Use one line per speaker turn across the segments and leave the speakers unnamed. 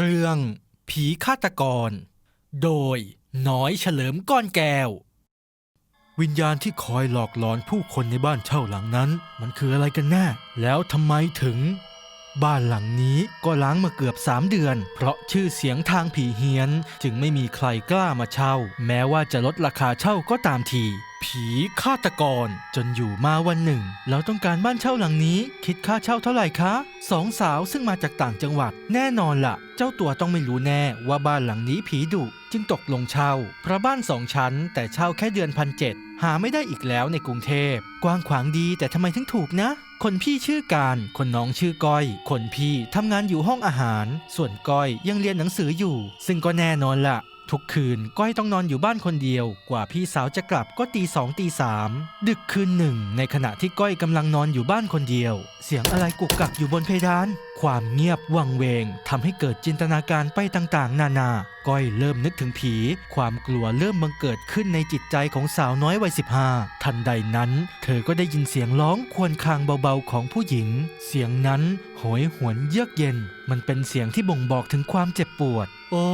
เรื่อง ผีฆาตกร โดยน้อยเฉลิมก้อนแก้ว วิญญาณที่คอยหลอกหลอนผู้คนในบ้านเช่าหลังนั้น มันคืออะไรกันแน่ แล้วทำไมถึง บ้านหลังนี้ก็ล้างมาเกือบ 3 เดือน เพราะชื่อเสียงทางผีเฮียน จึงไม่มีใครกล้ามาเช่า แม้ว่าจะลดราคาเช่าก็ตามที ผีฆาตกร จนอยู่มาวันหนึ่ง เราต้องการบ้านเช่าหลังนี้ คิดค่าเช่าเท่าไหร่คะสองสาวซึ่งมาจากต่างจังหวัด แน่นอนละ่ะ เจ้าตัวต้องไม่รู้แน่ว่าบ้านหลังนี้ผีดุจึงตกลงเช่าเพราะบ้านสองชั้น แต่เช่าแค่เดือนพันเจ็ดหาไม่ได้อีกแล้วในกรุงเทพ กว้างขวางดีแต่ทำไมถึงถูกนะ คนพี่ชื่อการ คนน้องชื่อก้อย คนพี่ทำงานอยู่ห้องอาหาร ส่วนก้อยยังเรียนหนังสืออยู่ ซึ่งก็แน่นอนละ ทุกคืนก้อยต้องนอนอยู่บ้านคนเดียว กว่าพี่สาวจะกลับก็ตีสองตีสามดึกคืนหนึ่ง ในขณะที่ก้อยกำลังนอนอยู่บ้านคนเดียว เสียงอะไรกุกกักอยู่บนเพดาน ความเงียบวังเวงทำให้เกิดจินตนาการไปต่างๆ นานา ก้อยเริ่มนึกถึงผี ความกลัวเริ่มบังเกิดขึ้นในจิตใจของสาวน้อยวัยสิบห้าทันใดนั้น เธอก็ได้ยินเสียงร้องควญคางเบาๆของผู้หญิง เสียงนั้นโหยหวนเยือกเย็น มันเป็นเสียงที่บ่งบอกถึงความเจ็บปวด โอ้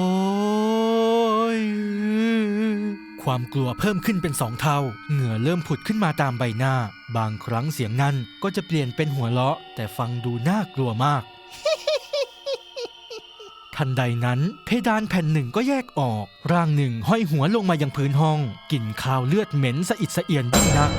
ความกลัวเพิ่มขึ้นเป็นสองเท่า เหงื่อเริ่มผุดขึ้นมาตามใบหน้า บางครั้งเสียงนั้นก็จะเปลี่ยนเป็นหัวเราะ แต่ฟังดูน่ากลัวมาก ทันใดนั้น เพดานแผ่นหนึ่งก็แยกออก ร่างหนึ่งห้อยหัวลงมายังพื้นห้องกลิ่นคาวเลือดเหม็นสะอิดสะเอียนยิ่งนัก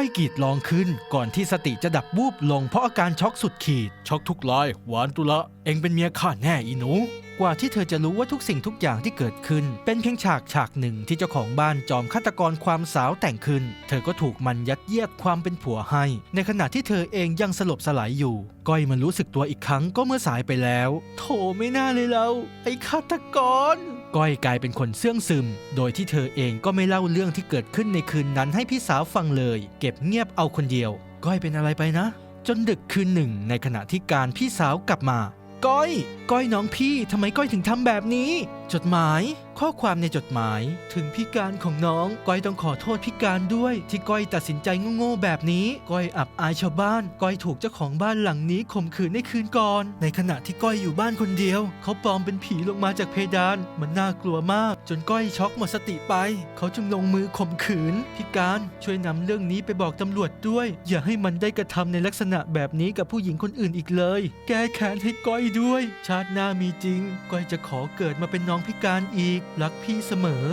อยกรีดร้องขึ้น ก่อนที่สติจะดับวูบลงเพราะอาการช็อกสุดขีด ช็อกทุกลาย หวานตุละ เองเป็นเมียข้าแน่อีหนูกว่าที่เธอจะรู้ว่าทุกสิ่งทุกอย่างที่เกิดขึ้น เป็นเพียงฉากฉากหนึ่งที่เจ้าของบ้านจอมฆาตกรความสาวแต่งขึ้น เธอก็ถูกมันยัดเยียดความเป็นผัวให้ ในขณะที่เธอเองยังสลบสลายอยู่ ก้อยมันรู้สึกตัวอีกครั้งก็เมื่อสายไปแล้ว โถไม่น่าเลยเราไอ้ฆาตกร ก้อยกลายเป็นคนเสื่องซึม โดยที่เธอเองก็ไม่เล่าเรื่องที่เกิดขึ้นในคืนนั้นให้พี่สาวฟังเลย เก็บเงียบเอาคนเดียว ก้อยเป็นอะไรไปนะ จนดึกคืนหนึ่ง ในขณะที่การพี่สาวกลับมา ก้อย ก้อยน้องพี่ทำไมก้อยถึงทำแบบนี้ จดหมาย ข้อความในจดหมายถึงพี่การของน้อง ก้อยต้องขอโทษพี่การด้วย ที่ก้อยตัดสินใจโง่ๆแบบนี้ ก้อยอับอายชาวบ้าน ก้อยถูกเจ้าของบ้านหลังนี้ข่มขืนในคืนก่อน ในขณะที่ก้อยอยู่บ้านคนเดียว เขาปลอมเป็นผีลงมาจากเพดาน มันน่ากลัวมาก จนก้อยช็อกหมดสติไป เขาจึงลงมือข่มขืนพี่การช่วยนำเรื่องนี้ไปบอกตำรวจด้วย อย่าให้มันได้กระทำในลักษณะแบบนี้กับผู้หญิงคนอื่นอีกเลย แก้แค้นให้ก้อยด้วย ชาติหน้ามีจริง ก้อยจะขอเกิดมาเป็นน้องพี่การอีกรักพี่เสมอ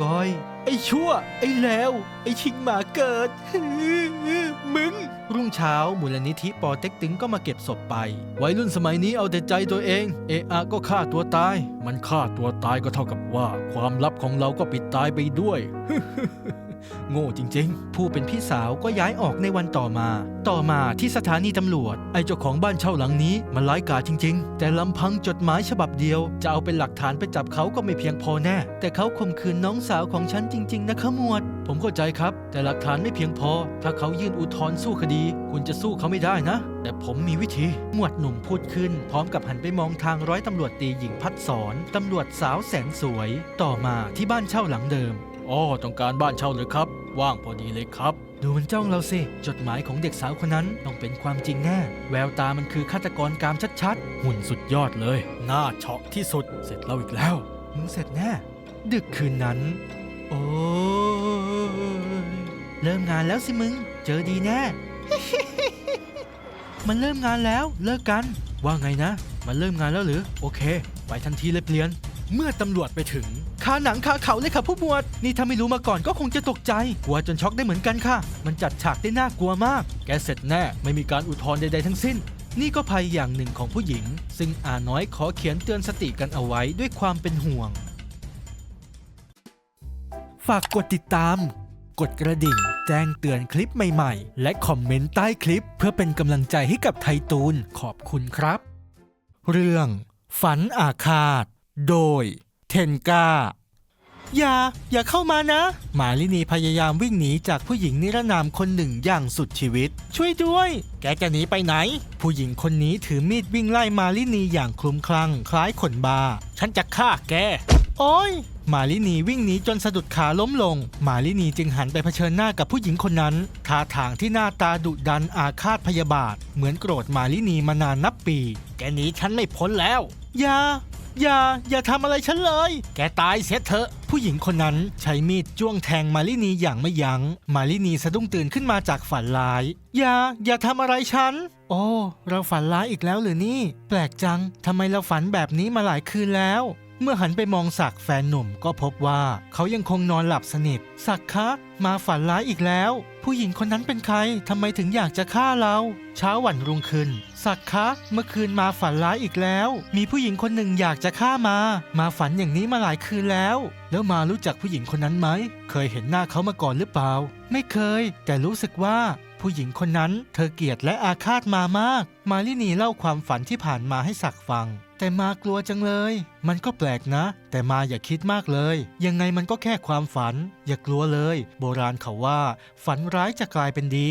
ก้อย ไอ้ชั่ว ไอ้แล้ว ไอ้ชิงหมาเกิด มึง รุ่งเช้ามูลนิธิปอเต็กตึงก็มาเก็บศพไป วัยรุ่นสมัยนี้เอาแต่ใจตัวเอง เอะอะก็ฆ่าตัวตาย มันฆ่าตัวตายก็เท่ากับว่า ความลับของเราก็ปิดตายไปด้วย โง่จริงๆ ผู้เป็นพี่สาวก็ย้ายออกในวันต่อมา ต่อมาที่สถานีตำรวจ ไอ้เจ้าของบ้านเช่าหลังนี้มันร้ายกาจจริง ๆ แต่ลำพังจดหมายฉบับเดียว จะเอาเป็นหลักฐานไปจับเขาก็ไม่เพียงพอแน่ แต่เขาข่มขืนน้องสาวของฉันจริง ๆ นะขมวด ผมเข้าใจครับ แต่หลักฐานไม่เพียงพอ ถ้าเขายื่นอุทธรณ์สู้คดี คุณจะสู้เขาไม่ได้นะ แต่ผมมีวิธี หมวดหนุ่มพูดขึ้น พร้อมกับหันไปมองทางร้อยตำรวจตีหญิงพัดสอนตำรวจสาวแสนสวย ต่อมาที่บ้านเช่าหลังเดิม อ๋อต้องการบ้านเช่าเลยครับ ว่างพอดีเลยครับ ดูมันจ้องเราสิ จดหมายของเด็กสาวคนนั้นต้องเป็นความจริงแน่ แววตามันคือฆาตกรกามชัดๆ หุ่นสุดยอดเลย หน้าเฉาะที่สุด เสร็จเราอีกแล้ว มึงเสร็จแน่ ดึกคืนนั้น โอ้ยเริ่มงานแล้วสิมึง เจอดีแน่ มันเริ่มงานแล้ว เลิกกัน ว่าไงนะ มันเริ่มงานแล้วหรือ โอเค ไปทันทีเลยเปลี่ยน เมื่อตำรวจไปถึงคาหนังคาเขาเลยค่ะผู้หมวด นี่ถ้าไม่รู้มาก่อนก็คงจะตกใจ กลัวจนช็อกได้เหมือนกันค่ะ มันจัดฉากได้น่ากลัวมาก แกเสร็จแน่ ไม่มีการอุทธรณ์ใดๆทั้งสิ้น นี่ก็ภัยอย่างหนึ่งของผู้หญิง ซึ่งอาน้อยขอเขียนเตือนสติกันเอาไว้ด้วยความเป็นห่วง ฝากกดติดตาม กดกระดิ่ง แจ้งเตือนคลิปใหม่ๆ และคอมเมนต์ใต้คลิป เพื่อเป็นกำลังใจให้กับไทตูนขอบคุณครับ เรื่อง ฝันอาฆาต โดยเทนกาอย่า อย่าเข้ามานะ มาลินีพยายามวิ่งหนีจากผู้หญิงนิรนามคนหนึ่งอย่างสุดชีวิต ช่วยด้วย แกจะหนีไปไหน ผู้หญิงคนนี้ถือมีดวิ่งไล่มาลินีอย่างคลุมคลั่ง คล้ายคนบา ฉันจะฆ่าแก โอ้ย มาลินีวิ่งหนีจนสะดุดขาล้มลง มาลินีจึงหันไปเผชิญหน้ากับผู้หญิงคนนั้น ท่าทางที่หน้าตาดุดันอาฆาตพยาบาท เหมือนโกรธมาลินีมานานนับปี แกหนีฉันไม่พ้นแล้ว อย่า อย่า อย่าทำอะไรฉันเลย แกตายเสียเถอะ ผู้หญิงคนนั้นใช้มีดจ้วงแทงมาลินีอย่างไม่ยัง้ง มาลินีสะดุ้งตื่นขึ้นมาจากฝันร้าย อย่า อย่าทำอะไรฉัน โอ้ เราฝันร้ายอีกแล้วหรือนี่ แปลกจัง ทำไมเราฝันแบบนี้มาหลายคืนแล้ว เมื่อหันไปมองศักแฟนหนุ่มก็พบว่าเขายังคงนอนหลับสนิทศักคะ มาฝันร้ายอีกแล้ว ผู้หญิงคนนั้นเป็นใครทำไมถึงอยากจะฆ่าเรา เช้าวันรุ่งขึ้นศักคะ เมื่อคืนมาฝันร้ายอีกแล้ว มีผู้หญิงคนหนึ่งอยากจะฆ่ามา มาฝันอย่างนี้มาหลายคืนแล้ว แล้วมารู้จักผู้หญิงคนนั้นไหม เคยเห็นหน้าเขามาก่อนหรือเปล่า ไม่เคย แต่รู้สึกว่าผู้หญิงคนนั้นเธอเกลียดและอาฆาตมามาก มาลินีเล่าความฝันที่ผ่านมาให้ศักฟัง แต่มากลัวจังเลย มันก็แปลกนะ แต่มาอย่าคิดมากเลย ยังไงมันก็แค่ความฝัน อย่ากลัวเลย โบราณเขาว่า ฝันร้ายจะกลายเป็นดี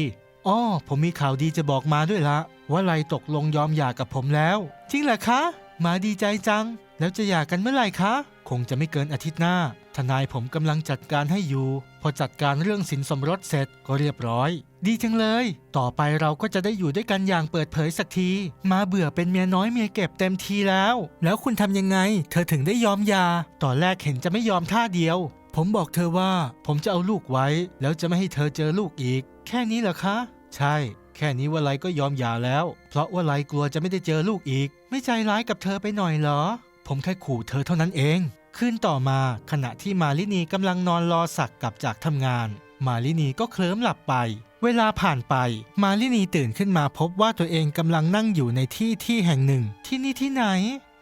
อ้อผมมีข่าวดีจะบอกมาด้วยละว่าไลตกลงยอมหย่ากับผมแล้ว จริงเหรอคะ มาดีใจจัง แล้วจะหย่ากันเมื่อไหร่คะ คงจะไม่เกินอาทิตย์หน้า ทนายผมกำลังจัดการให้อยู่ พอจัดการเรื่องสินสมรสเสร็จก็เรียบร้อย ดีจังเลย ต่อไปเราก็จะได้อยู่ด้วยกันอย่างเปิดเผยสักที มาเบื่อเป็นเมียน้อยเมียเก็บเต็มทีแล้ว แล้วคุณทำยังไง เธอถึงได้ยอมยา ตอนแรกเห็นจะไม่ยอมท่าเดียว ผมบอกเธอว่า ผมจะเอาลูกไว้ แล้วจะไม่ให้เธอเจอลูกอีก แค่นี้เหรอคะ ใช่ แค่นี้ว่าไลก็ยอมยาแล้ว เพราะว่าไลกลัวจะไม่ได้เจอลูกอีก ไม่ใจร้ายกับเธอไปหน่อยเหรอ ผมแค่ขู่เธอเท่านั้นเองคืนต่อมาขณะที่มาลินีกำลังนอนรอสักกลับจากทำงาน มาลินีก็เคลิ้มหลับไป เวลาผ่านไป มาลินีตื่นขึ้นมาพบว่าตัวเองกำลังนั่งอยู่ในที่ที่แห่งหนึ่ง ที่นี่ที่ไหน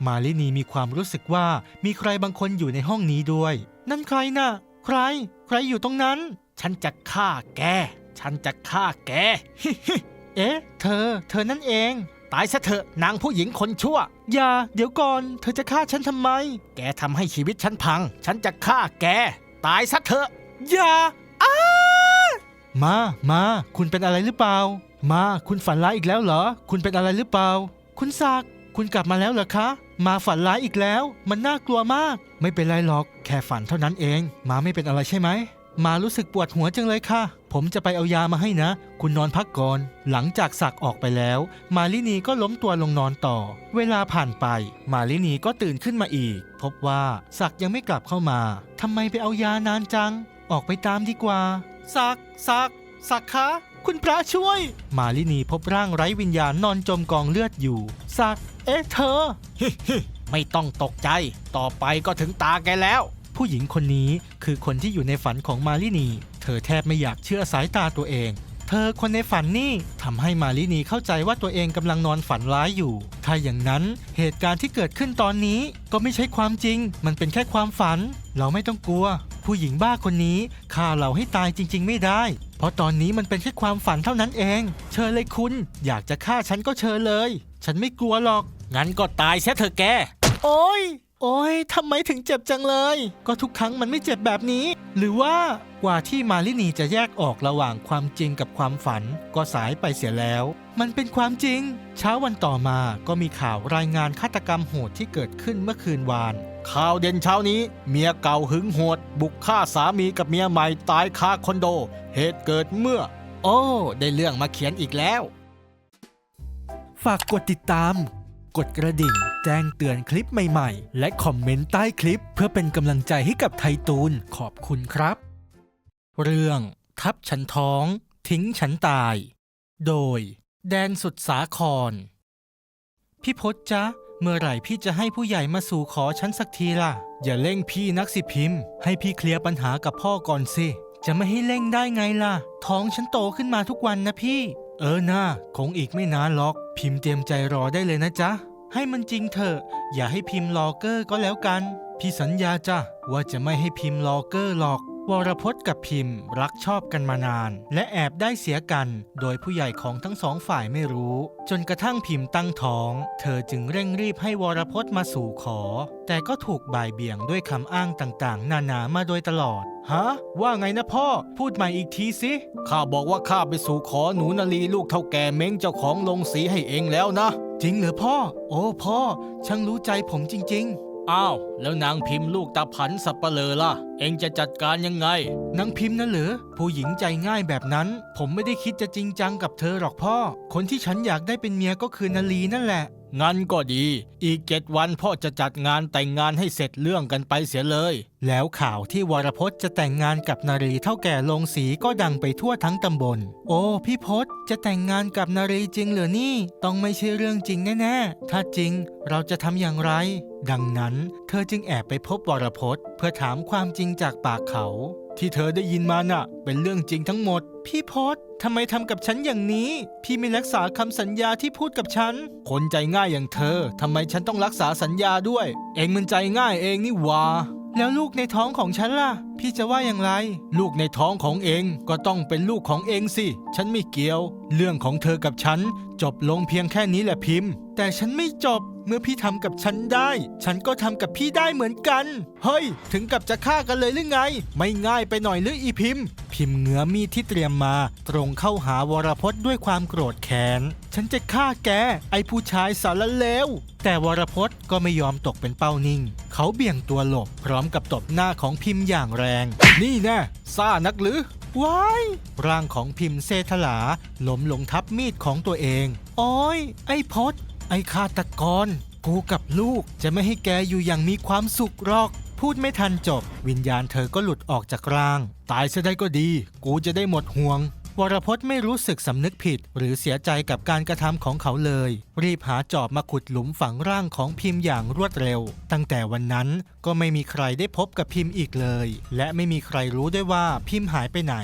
มาลินีมีความรู้สึกว่ามีใครบางคนอยู่ในห้องนี้ด้วย นั่นใครน่ะ ใคร ใครอยู่ตรงนั้น ฉันจะฆ่าแก ฉันจะฆ่าแก เอ๊ะ เธอ เธอนั่นเอง ตายซะเถอะนางผู้หญิงคนชั่ว อย่า เดี๋ยวก่อน เธอจะฆ่าฉันทำไม แกทำให้ชีวิตฉันพัง ฉันจะฆ่าแก ตายซะเถอะ อย่า มา มา คุณเป็นอะไรหรือเปล่า มา คุณฝันร้ายอีกแล้วเหรอ คุณเป็นอะไรหรือเปล่า คุณศักดิ์คุณกลับมาแล้วเหรอคะ มาฝันร้ายอีกแล้ว มันน่ากลัวมาก ไม่เป็นไรหรอก แค่ฝันเท่านั้นเอง มาไม่เป็นอะไรใช่ไหม มารู้สึกปวดหัวจังเลยค่ะ ผมจะไปเอายามาให้นะ คุณนอนพักก่อน หลังจากสักออกไปแล้ว มาลินีก็ล้มตัวลงนอนต่อ เวลาผ่านไป มาลินีก็ตื่นขึ้นมาอีก พบว่าสักยังไม่กลับเข้ามาทำไมไปเอายานานจัง ออกไปตามดีกว่า สักสักสักคะคุณพระช่วย มาลินีพบร่างไร้วิญญาณนอนจมกองเลือดอยู่ สัก เอ๊ะเธอ ไม่ต้องตกใจ ต่อไปก็ถึงตาแกแล้ว ผู้หญิงคนนี้คือคนที่อยู่ในฝันของมาลินี เธอแทบไม่อยากเชื่อสายตาตัวเอง เธอคนในฝันนี่ทำให้มาลินีเข้าใจว่าตัวเองกำลังนอนฝันร้ายอยู่ ถ้าอย่างนั้นเหตุการณ์ที่เกิดขึ้นตอนนี้ก็ไม่ใช่ความจริง มันเป็นแค่ความฝัน เราไม่ต้องกลัว ผู้หญิงบ้าคนนี้ฆ่าเราให้ตายจริง ๆ ไม่ได้ เพราะตอนนี้มันเป็นแค่ความฝันเท่านั้นเอง เชิญเลยคุณ อยากจะฆ่าฉันก็เชิญเลย ฉันไม่กลัวหรอก งั้นก็ตายเสียเถอะแก โอ้ย โอ้ยทำไมถึงเจ็บจังเลย ก็ทุกครั้งมันไม่เจ็บแบบนี้ หรือว่ากว่าที่มาลินีจะแยกออกระหว่างความจริงกับความฝัน ก็สายไปเสียแล้ว มันเป็นความจริง เช้าวันต่อมาก็มีข่าวรายงานฆาตกรรมโหดที่เกิดขึ้นเมื่อคืนวาน ข่าวเด่นเช้านี้ เมียเก่าหึงโหด บุกฆ่าสามีกับเมียใหม่ตายคาคอนโด เหตุเกิดเมื่อ โอ้ ได้เรื่องมาเขียนอีกแล้ว ฝากกดติดตาม กดกระดิ่ง แจ้งเตือนคลิปใหม่ๆ และคอมเมนต์ใต้คลิป เพื่อเป็นกำลังใจให้กับไทตูนขอบคุณครับ เรื่อง ทับฉันท้อง ทิ้งฉันตาย โดย แดนสุดสาครพี่พศจ๊ะ เมื่อไหร่พี่จะให้ผู้ใหญ่มาสู่ขอฉันสักทีล่ะ อย่าเร่งพี่นักสิพิมพ์ ให้พี่เคลียร์ปัญหากับพ่อก่อนสิ จะไม่ให้เร่งได้ไงล่ะ ท้องฉันโตขึ้นมาทุกวันนะพี่ เออนะคงอีกไม่นานหรอก พิมพ์เตรียมใจรอได้เลยนะจ๊ะ ให้มันจริงเถอะ อย่าให้พิมพ์รอเกอร์ก็แล้วกัน พี่สัญญาจ้ะว่าจะไม่ให้พิมพ์รอเกอร์หรอก วรพจน์กับพิมพ์รักชอบกันมานาน และแอบได้เสียกัน โดยผู้ใหญ่ของทั้งสองฝ่ายไม่รู้ จนกระทั่งพิมพ์ตั้งท้อง เธอจึงเร่งรีบให้วรพจน์มาสู่ขอ แต่ก็ถูกบ่ายเบี่ยงด้วยคำอ้างต่างๆ นานามาโดยตลอดฮะว่าไงนะพ่อ พูดใหม่อีกทีสิข้าบอกว่าข้าไปสู่ขอหนูนาลีลูกเท่าแก่เม้งเจ้าของลงสีให้เองแล้วนะ จริงเหรอพ่อ โอ้พ่อ ช่างรู้ใจผมจริง ๆ อ้าว แล้วนางพิมพ์ลูกตาผันสับเปลอล่ะ เองจะจัดการยังไง นางพิมพ์น่ะเหรอผู้หญิงใจง่ายแบบนั้น ผมไม่ได้คิดจะจริงจังกับเธอหรอกพ่อ คนที่ฉันอยากได้เป็นเมียก็คือนาลีนั่นแหละ งั้นก็ดี อีกเจ็ดวันพ่อจะจัดงานแต่งงานให้เสร็จเรื่องกันไปเสียเลย แล้วข่าวที่วรพจน์จะแต่งงานกับนารีเท่าแก่ลงสีก็ดังไปทั่วทั้งตำบล โอ้พี่พศจะแต่งงานกับนารีจริงเหรอนี่ ต้องไม่ใช่เรื่องจริงแน่ๆ ถ้าจริงเราจะทำอย่างไร ดังนั้น เธอจึงแอบไปพบวรพจน์ เพื่อถามความจริงจากปากเขา ที่เธอได้ยินมาน่ะ เป็นเรื่องจริงทั้งหมด พี่พศทำไมทำกับฉันอย่างนี้ พี่ไม่รักษาคำสัญญาที่พูดกับฉัน คนใจง่ายอย่างเธอทำไมฉันต้องรักษาสัญญาด้วย เองมันใจง่ายเองนี่หว่าแล้วลูกในท้องของฉันล่ะ พี่จะว่าอย่างไร ลูกในท้องของเองก็ต้องเป็นลูกของเองสิ ฉันไม่เกี่ยว เรื่องของเธอกับฉัน จบลงเพียงแค่นี้แหละพิมพ์ แต่ฉันไม่จบ เมื่อพี่ทำกับฉันได้ ฉันก็ทำกับพี่ได้เหมือนกัน เฮ้ย ถึงกับจะฆ่ากันเลยหรือไง ไม่ง่ายไปหน่อยหรืออีพิมพ์ พิมพ์เงื้อมีดที่เตรียมมา ตรงเข้าหาวรพจน์ด้วยความโกรธแค้น ฉันจะฆ่าแก ไอ้ผู้ชายสารเลว แต่วรพจน์ก็ไม่ยอมตกเป็นเป้านิ่ง เขาเบี่ยงตัวหลบ พร้อมกับตบหน้าของพิมพ์อย่างแรงนี่แน่ซ่านักหรือว้ายร่างของพิมพ์เซธลาล้มลงทับมีดของตัวเอง โอ้ย ไอ้พศไอ้ฆาตกร กูกับลูกจะไม่ให้แกอยู่อย่างมีความสุขหรอก พูดไม่ทันจบ วิญญาณเธอก็หลุดออกจากร่าง ตายซะได้ก็ดี กูจะได้หมดห่วง วรพจน์ไม่รู้สึกสำนึกผิด หรือเสียใจกับการกระทำของเขาเลย รีบหาจอบมาขุดหลุมฝังร่างของพิมพ์อย่างรวดเร็ว ตั้งแต่วันนั้นก็ไม่มีใครได้พบกับพิมพ์อีกเลย และไม่มีใครรู้ด้วยว่าพิมพ์หายไปไหน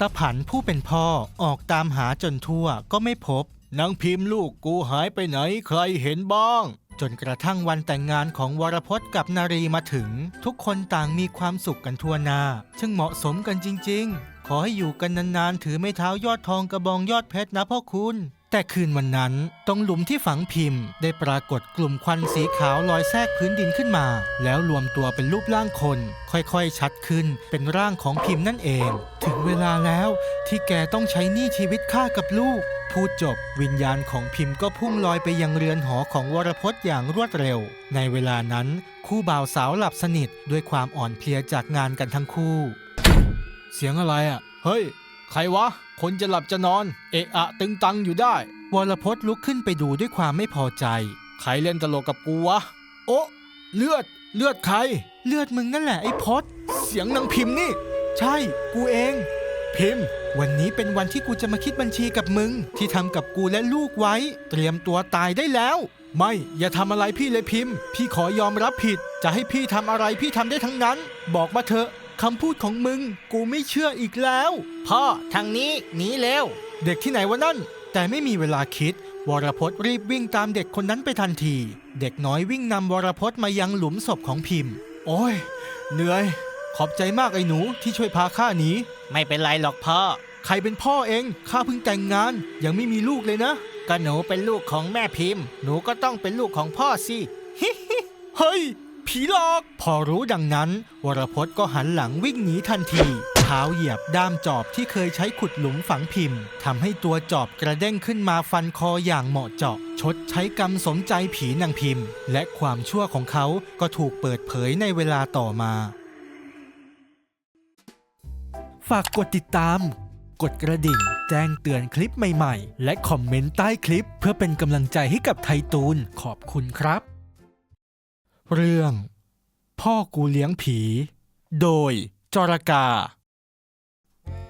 ตาผันผู้เป็นพ่อออกตามหาจนทั่วก็ไม่พบนางพิมพ์ลูกกูหายไปไหนใครเห็นบ้างจนกระทั่งวันแต่งงานของวรพจน์กับนารีมาถึง ทุกคนต่างมีความสุขกันทั่วหน้าช่างเหมาะสมกันจริง ๆ ขอให้อยู่กันนานๆ ถือไม้เท้ายอดทองกระบองยอดเพชรนะพ่อคุณ แต่คืนวันนั้น ตรงหลุมที่ฝังพิมพ์ ได้ปรากฏกลุ่มควันสีขาวลอยแทรกพื้นดินขึ้นมา แล้วรวมตัวเป็นรูปร่างคน ค่อยๆ ชัดขึ้น เป็นร่างของพิมพ์นั่นเอง ถึงเวลาแล้วที่แกต้องใช้หนี้ชีวิตข้ากับลูก พูดจบวิญญาณของพิมพ์ก็พุ่งลอยไปยังเรือนหอของวรพจน์อย่างรวดเร็ว ในเวลานั้นคู่บ่าวสาวหลับสนิทด้วยความอ่อนเพลียจากงานกันทั้งคู่ เสียงอะไรอะ เฮ้ย ใครวะ คนจะหลับจะนอน เอะอะตึงตังอยู่ได้ วรพจน์ลุกขึ้นไปดูด้วยความไม่พอใจ ใครเล่นตลกกับกูวะ โอะเลือด เลือดใคร เลือดมึงนั่นแหละไอ้พศเสียงนางพิมพ์นี่ ใช่ กูเอง พิมพ์ วันนี้เป็นวันที่กูจะมาคิดบัญชีกับมึง ที่ทำกับกูและลูกไว้ เตรียมตัวตายได้แล้ว ไม่ อย่าทำอะไรพี่เลยพิมพ์ พี่ขอยอมรับผิด จะให้พี่ทำอะไรพี่ทำได้ทั้งนั้น บอกมาเถอะ คำพูดของมึง กูไม่เชื่ออีกแล้ว พ่อทางนี้หนีเร็ว เด็กที่ไหนวะนั่น แต่ไม่มีเวลาคิด วรพจน์รีบวิ่งตามเด็กคนนั้นไปทันที เด็กน้อยวิ่งนำวรพจน์มายังหลุมศพของพิมพ์ โอ้ย เหนื่อย ขอบใจมากไอ้หนูที่ช่วยพาข้าหนี
ไม่เป็นไรหรอกพ่อ
ใครเป็นพ่อเอง ข้าเพิ่งแต่งงาน ยังไม่มีลูกเลยนะ
ก็หนูเป็นลูกของแม่พิมพ์ หนูก็ต้องเป็นลูกของพ่อสิ
เฮ้ย ผีหลอก พอรู้ดังนั้น วรพจน์ก็หันหลังวิ่งหนีทันที เท้าเหยียบด้ามจอบที่เคยใช้ขุดหลุมฝังพิมพ์ทำให้ตัวจอบกระเด้งขึ้นมาฟันคออย่างเหมาะเจาะ ชดใช้กรรมสมใจผีนางพิมพ์ และความชั่วของเขาก็ถูกเปิดเผยในเวลาต่อมา ฝากกดติดตาม กดกระดิ่ง แจ้งเตือนคลิปใหม่ๆ และคอมเมนต์ใต้คลิป เพื่อเป็นกำลังใจให้กับไทตูนขอบคุณครับ เรื่อง พ่อกูเลี้ยงผี โดยจรกา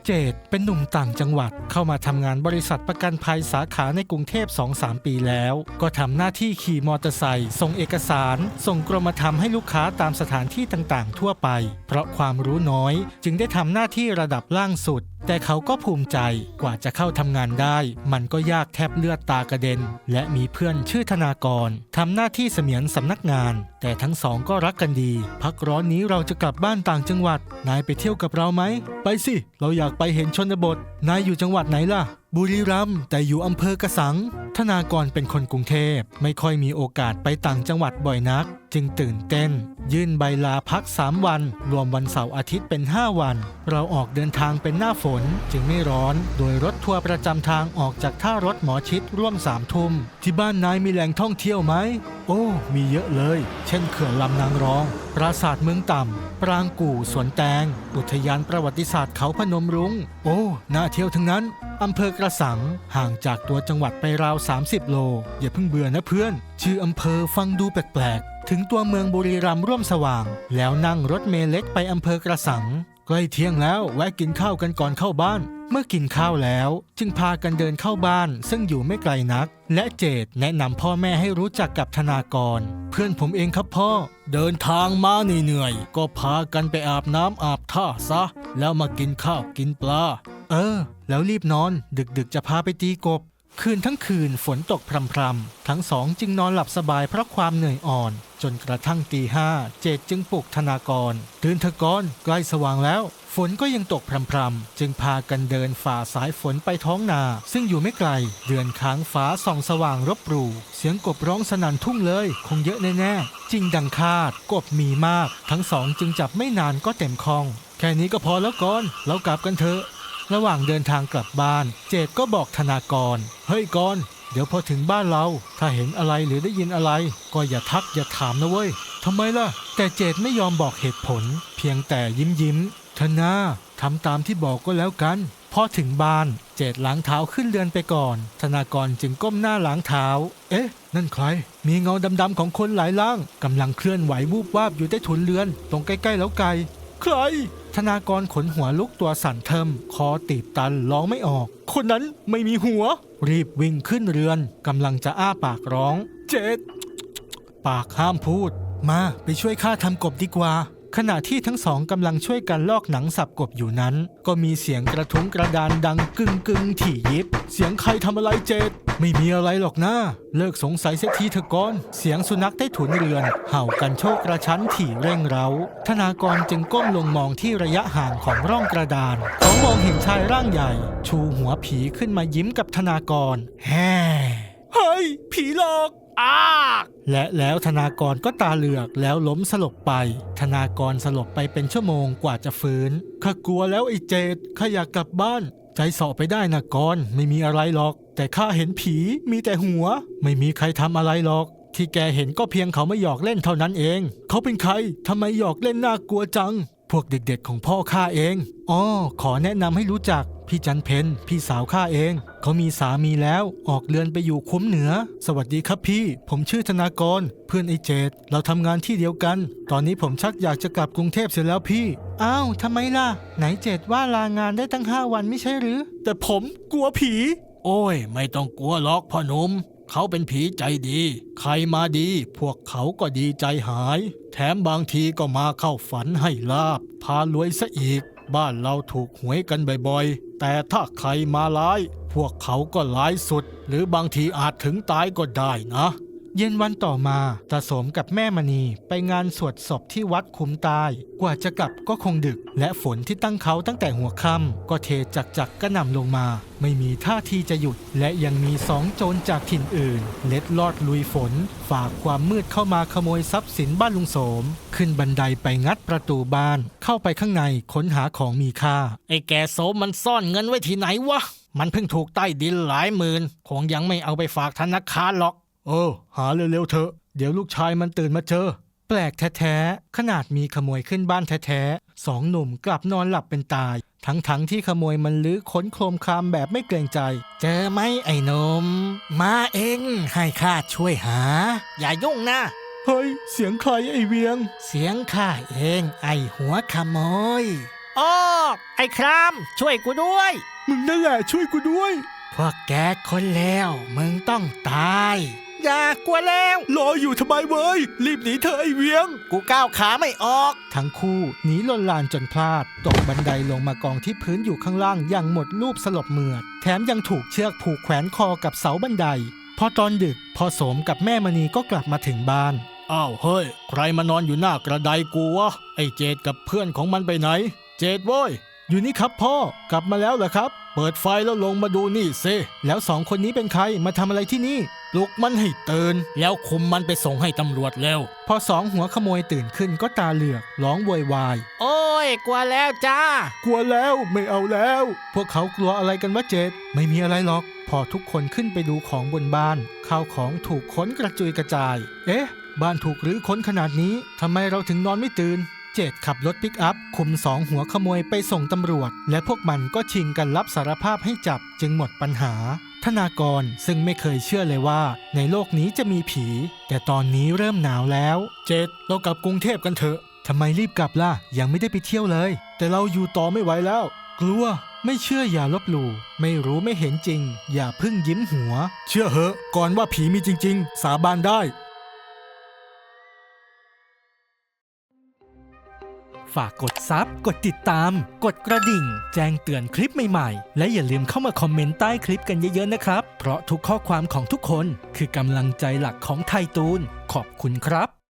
เจดเป็นหนุ่มต่างจังหวัดเข้ามาทำงานบริษัทประกันภัยสาขาในกรุงเทพ 2-3 ปีแล้ว ก็ทำหน้าที่ขี่มอเตอร์ไซค์ส่งเอกสาร ส่งกรมธรรม์ให้ลูกค้าตามสถานที่ต่างๆ ทั่วไป เพราะความรู้น้อยจึงได้ทำหน้าที่ระดับล่างสุด แต่เขาก็ภูมิใจกว่าจะเข้าทำงานได้ มันก็ยากแทบเลือดตากระเด็น และมีเพื่อนชื่อธนากรทำหน้าที่เสมียนสำนักงาน แต่ทั้งสองก็รักกันดี พักร้อนนี้เราจะกลับบ้านต่างจังหวัด นายไปเที่ยวกับเราไหม ไปสิ เราอยากไปเห็นชนบท นายอยู่จังหวัดไหนล่ะบุรีรัมย์แต่อยู่อำเภอกระสัง ธนากรเป็นคนกรุงเทพ ไม่ค่อยมีโอกาสไปต่างจังหวัดบ่อยนัก จึงตื่นเต้น ยื่นใบลาพัก 3 วัน รวมวันเสาร์อาทิตย์เป็น 5 วัน เราออกเดินทางเป็นหน้าฝน จึงไม่ร้อน โดยรถทัวร์ประจำทางออกจากท่ารถหมอชิดร่วมสามทุ่ม ที่บ้านนายมีแหล่งท่องเที่ยวไหม โอ้ มีเยอะเลย เช่นเขื่อนลำนางรอง ปราสาทเมืองต่ำ ปรางกู่สวนแตง อุทยานประวัติศาสตร์เขาพนมรุง้ง โอ้น่าเที่ยวทั้งนั้น อำเภอกระสัง ห่างจากตัวจังหวัดไปราว 30 โล อย่าเพิ่งเบื่อนะเพื่อน ชื่ออำเภอฟังดูแปลกๆ ถึงตัวเมืองบุรีรัมย์ร่วมสว่าง แล้วนั่งรถเมล์เล็กไปอำเภอกระสัง ใกล้เที่ยงแล้วแวะกินข้าวกันก่อนเข้าบ้าน เมื่อกินข้าวแล้วจึงพากันเดินเข้าบ้านซึ่งอยู่ไม่ไกลนัก และเจดแนะนำพ่อแม่ให้รู้จักกับธนากร เพื่อนผมเองครับพ่อ เดินทางมาเหนื่อยๆก็พากันไปอาบน้ำอาบท่าซะ แล้วมากินข้าวกินปลา เออ แล้วรีบนอน ดึกๆจะพาไปตีกบ คืนทั้งคืนฝนตกพรำๆทั้งสองจึงนอนหลับสบายเพราะความเหนื่อยอ่อนจนกระทั่งตีห้าเจดจึงปลุกธนากร ตื่นเถอะกอนใกล้สว่างแล้ว ฝนก็ยังตกพรำๆ จึงพากันเดินฝ่าสายฝนไปท้องนา ซึ่งอยู่ไม่ไกล เดือนค้างฟ้าส่องสว่างรบปรูเสียงกบร้องสนั่นทุ่งเลย คงเยอะแน่ๆ จริงดังคาด กบมีมาก ทั้งสองจึงจับไม่นานก็เต็มคลอง แค่นี้ก็พอแล้วก่อนเรากลับกันเถอะ ระหว่างเดินทางกลับบ้าน เจดก็บอกธนากร เฮ้ยกอน เดี๋ยวพอถึงบ้านเรา ถ้าเห็นอะไรหรือได้ยินอะไร ก็อย่าทักอย่าถามนะเว้ยทำไมล่ะ แต่เจดไม่ยอมบอกเหตุผล เพียงแต่ยิ้มยิ้มธนาทำตามที่บอกก็แล้วกัน พอถึงบ้านเจดล้างเท้าขึ้นเรือนไปก่อน ธนากรจึงก้มหน้าล้างเท้า เอ๊ะ นั่นใคร มีเงาดำๆของคนหลายล่างกำลังเคลื่อนไหววูบวาบอยู่ใต้ถุนเรือน ตรงใกล้ๆแล้วไกล ใคร ธนากรขนหัวลุกตัวสั่นเทิมคอตีบตันร้องไม่ออก คนนั้นไม่มีหัว รีบวิ่งขึ้นเรือนกำลังจะอ้าปากร้อง เจ็ด ปากห้ามพูด มาไปช่วยข้าทำกบดีกว่า ขณะที่ทั้งสองกำลังช่วยกันลอกหนังสับกบอยู่นั้น ก็มีเสียงกระทุ้งกระดานดังกึ่งกึ่งๆถี่ยิบ เสียงใครทำอะไรเจด ไม่มีอะไรหรอกนะเลิกสงสัยเสียทีเถอะก่อน เสียงสุนัขใต้ถุนเรือน เห่ากันโชคกระชั้นถี่เร่งเร้า ธนากรจึงก้มลงมองที่ระยะห่างของร่องกระดาน เขามองเห็นชายร่างใหญ่ ชูหัวผีขึ้นมายิ้มกับธนากร แฮ่เฮ้ย ผีหลอก
อ้า
และแล้วธนากรก็ตาเหลือกแล้วล้มสลบไป ธนากรสลบไปเป็นชั่วโมงกว่าจะฟื้นข้ากลัวแล้วไอ้เจดข้าอยากกลับบ้าน ใจสอไปได้นะกรไม่มีอะไรหรอก แต่ข้าเห็นผีมีแต่หัว ไม่มีใครทำอะไรหรอก ที่แกเห็นก็เพียงเขาไม่หยอกเล่นเท่านั้นเอง เขาเป็นใครทำไมหยอกเล่นน่ากลัวจัง พวกเด็กๆของพ่อข้าเองอ๋อขอแนะนำให้รู้จัก พี่จันเพนพี่สาวข้าเอง เขามีสามีแล้วออกเรือนไปอยู่คุ้มเหนือ สวัสดีครับพี่ ผมชื่อธนากร เพื่อนไอเจดเราทำงานที่เดียวกัน ตอนนี้ผมชักอยากจะกลับกรุงเทพเสียแล้วพี่ อ้าวทำไมล่ะ ไหนเจดว่าลางานได้ตั้ง5วันไม่ใช่หรือ แต่ผมกลัวผี
โอ้ย ไม่ต้องกลัวหรอกพ่อหนุ่มเขาเป็นผีใจดี ใครมาดี พวกเขาก็ดีใจหาย แถมบางทีก็มาเข้าฝันให้ลาบ พารวยซะอีก บ้านเราถูกหวยกันบ่อยๆ แต่ถ้าใครมาร้าย พวกเขาก็ร้ายสุด หรือบางทีอาจถึงตายก็ได้นะ
เย็นวันต่อมาตาโสมกับแม่มณีไปงานสวดศพที่วัดคุ้มใตายกว่าจะกลับก็คงดึก และฝนที่ตั้งเขาตั้งแต่หัวค่ำก็เทจักจักกระหน่ำลงมา ไม่มีท่าทีจะหยุด และยังมีสองโจรจากถิ่นอื่น เล็ดลอดลุยฝน ฝากความมืดเข้ามาขโมยทรัพย์สินบ้านลุงโสม ขึ้นบันไดไปงัดประตูบ้าน เข้าไปข้างในค้นหาของมีค่า
ไอ้แกโสมมันซ่อนเงินไว้ที่ไหนวะมันเพิ่งถูกใต้ดินหลายหมื่นคงยังไม่เอาไปฝากธนาคารหรอก
เออหาเร็วๆเถอะ เดี๋ยวลูกชายมันตื่นมาเจอ แปลกแท้ๆ ขนาดมีขโมยขึ้นบ้านแท้ๆสองหนุ่มกลับนอนหลับเป็นตาย ทั้งๆที่ขโมยมันลื้อค้นโครมครามแบบไม่เกรงใจ
เจอไหมไอ้หนม มาเองให้ข้าช่วยหา อย่ายุ่งนะ
เฮ้ย เสียงใครไอเวียง
เสียงข้าเอง ไอ้หัวขโมยอ้อไอ้ครามช่วยกูด้วย
มึงนั่นแหละช่วยกูด้วย
พวกแกคนแล้ว มึงต้องตาย อย่ากลัวแล้ว
รออยู่ทำไมเว้ย รีบหนีเธอะไอเวียง
กูก้าวขาไม่ออก
ทั้งคู่หนีลนลานจนพลาด ตกบันไดลงมากองที่พื้นอยู่ข้างล่างอย่างหมดรูปสลบเหมือด แถมยังถูกเชือกผูกแขวนคอกับเสาบันได พอตอนดึกพอโสมกับแม่มณีก็กลับมาถึงบ้าน
อ้าวเฮ้ย ใครมานอนอยู่หน้ากระไดกูวะ ไอ้เจดกับเพื่อนของมันไปไหน เจดเว้ย อยู่นี่ครับพ่อกลับมาแล้วเหรอครับ เปิดไฟแล้วลงมาดูนี่ซิแล้วสองคนนี้เป็นใครมาทำอะไรที่นี่ป ลุกมันให้ตื่นแล้วคุมมันไปส่งให้ตำรวจแล้ว
พอสองหัวขโมยตื่นขึ้นก็ตาเหลือกร้องโวยวาย
โอ้ย กลัวแล้วจ้า
กลัวแล้วไม่เอาแล้ว พวกเขากลัวอะไรกันวะเจดไม่มีอะไรหรอก พอทุกคนขึ้นไปดูของบนบ้านข้าวของถูกค้นกระจุยกระจาย เอ๊ะ บ้านถูกรื้อค้นขนาดนี้ทำไมเราถึงนอนไม่ตื่นเจดขับรถปิกอัพคุมสองหัวขโมยไปส่งตำรวจ และพวกมันก็ชิงกันรับสารภาพให้จับจึงหมดปัญหา ธนากรซึ่งไม่เคยเชื่อเลยว่า ในโลกนี้จะมีผี แต่ตอนนี้เริ่มหนาวแล้ว
เจดเรากลับกรุงเทพกันเถอะ
ทำไมรีบกลับล่ะ ยังไม่ได้ไปเที่ยวเลย
แต่เราอยู่ต่อไม่ไหวแล้ว
กลัวไม่เชื่ออย่าลบหลู่ไม่รู้ไม่เห็นจริง อย่าพึ่งยิ้มหัว
เชื่อเหอะก่อนว่าผีมีจริง ๆ สาบานได้
ฝากกดซับกดติดตาม กดกระดิ่ง แจ้งเตือนคลิปใหม่ๆ และอย่าลืมเข้ามาคอมเมนต์ใต้คลิปกันเยอะๆนะครับ เพราะทุกข้อความของทุกคนคือกำลังใจหลักของไทยตูน ขอบคุณครับ